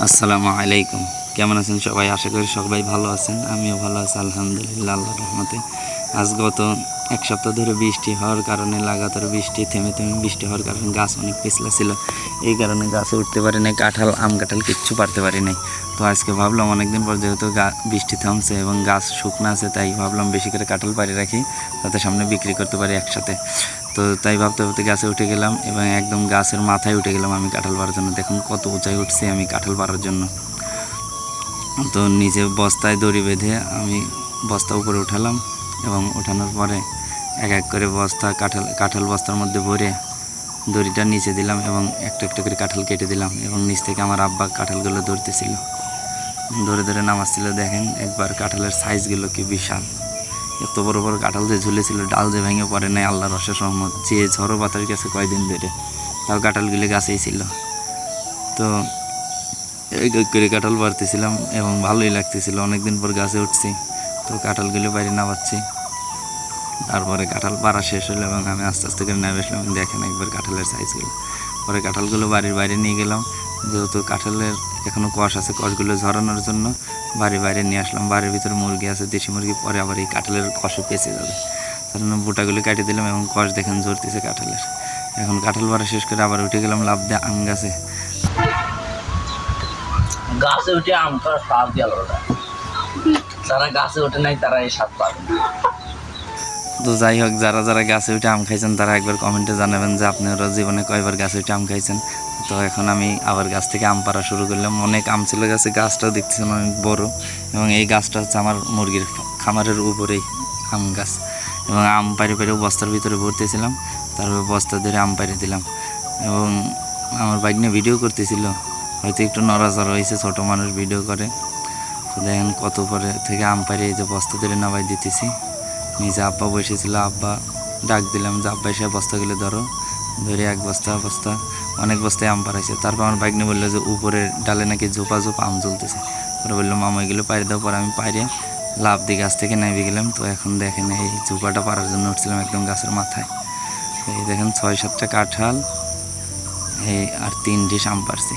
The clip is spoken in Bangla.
আসসালামু আলাইকুম। কেমন আছেন সবাই? আশা করি সবাই ভালো আছেন। আমিও ভালো আছি, আলহামদুলিল্লাহ আল্লাহ রহমতে। আজ গত এক সপ্তাহ ধরে বৃষ্টি হওয়ার কারণে, লাগাতার বৃষ্টি, থেমে থেমে বৃষ্টি হওয়ার কারণে গাছ অনেক পিছলা ছিল। এই কারণে গাছে উঠতে পারি নাই, কাঁঠাল, আম কাঁঠাল কিচ্ছু পারতে পারি নাই। তো আজকে ভাবলাম অনেকদিন পর যেহেতু বৃষ্টি থামছে এবং গাছ শুকনো আছে, তাই ভাবলাম বেশি করে কাঁঠাল পাড়ি রাখি যাতে সামনে বিক্রি করতে পারি একসাথে। তো তাই ভাবতে ভাবতে গাছে উঠে গেলাম এবং একদম গাছের মাথায় উঠে গেলাম আমি কাঁঠাল পাড়ার জন্য। দেখুন কত উঁচাই উঠছি আমি কাঁঠাল পাড়ার জন্য। তো নিজে বস্তায় দড়ি বেঁধে আমি বস্তা উপরে উঠালাম এবং ওঠানোর পরে এক এক করে বস্তা কাঁঠাল কাঁঠাল বস্তার মধ্যে ভরে দড়িটা নিচে দিলাম এবং একটু একটু করে কাঁঠাল কেটে দিলাম এবং নিচ থেকে আমার আব্বা কাঁঠালগুলো ধরতেছিল। ধরে ধরে নামাচ্ছিল দেখেন একবার কাঁঠালের সাইজগুলো কি বিশাল। এত বড় বড় কাঁঠাল যে ঝুলেছিল, ডাল যে ভেঙে পড়ে নাই আল্লাহ রসের সহমত যে ঝড়ো বাতাস গেছে কয়দিন ধরে, তাও কাঁঠালগুলি গাছেই ছিল। তো এই করে কাঁঠাল পারতেছিলাম এবং ভালোই লাগতেছিল। অনেকদিন পর গাছে উঠছি, তো কাঁঠালগুলি বাইরে নামাচ্ছি। তারপরে কাঁঠাল পাড়া শেষ হলো এবং আমি আস্তে আস্তে করে নেমে আসলাম। দেখেন একবার কাঁঠালের সাইজগুলো পরে কাঁঠালগুলো বাড়ির বাইরে নিয়ে গেলাম। যেহেতু কাঁঠালের এখনও কষ আছে কষগুলো ঝরানোর জন্য বাড়ির বাইরে নিয়ে আসলাম। বাড়ির ভিতরে মুরগি আছে, দেশি মুরগি, পরে আবার এই কাঁঠালের কষে পেঁচে যাবে। তার জন্য বুটাগুলো কাটিয়ে দিলাম এবং কষ দেখেন ঝরতেছে কাঁঠালের। এখন কাঁঠাল পাড়া শেষ করে আবার উঠে গেলাম লাভ দিয়ে আম গাছে। গাছে উঠে আম খাওয়ার স্বাদ গেল যারা গাছে ওঠে নাই, তারা এই স্বাদ পাবে। তো যাই হোক, যারা যারা গাছে উঠে আম খাইছেন, তারা একবার কমেন্টে জানাবেন যে আপনারা জীবনে কয়বার গাছে উঠে আম খাইছেন। তো এখন আমি আবার গাছ থেকে আম পাড়া শুরু করলাম। অনেক আম ছিল গাছে, গাছটাও দেখতেছেন অনেক বড়। এবং এই গাছটা হচ্ছে আমার মুরগির খামারের উপরেই আম গাছ। এবং আম পাড়ে পাড়ে বস্তার ভিতরে ভরতেছিলাম। তারপর বস্তা ধরে আম পাড়ে দিলাম। এবং আমার বাইক নিয়ে ভিডিও করতেছিল। হয়তো একটু নড়াচড়া হয়েছে, ছোটো মানুষ ভিডিও করে। তো দেখেন কত পরে থেকে আম পাড়ে এই যে বস্তা ধরে নামাই দিতেছি। নিজে আব্বা বসেছিল, আব্বা ডাক দিলাম যে, আব্বা, এসে বস্তাগুলো ধরো। ধরে এক বস্তা বস্তা, অনেক বস্তায় আম পাড়াইছে। তারপর আমার বাইক নিয়ে বলল যে, উপরে ডালে নাকি ঝোপা ঝোপা আম জ্বলতেছে। পরে বলল, মামা, এগুলো পাড়ে দাও, পরে আমি পাইরে লাভ দিয়ে গাছ থেকে নেমে গেলাম। তো এখন দেখেন এই ঝোপাটা পাড়ার জন্য উঠছিলাম একদম গাছের মাথায়। এই দেখেন ছয় সাতটা কাঁঠাল, এই আর তিন ডিশ আম পারছি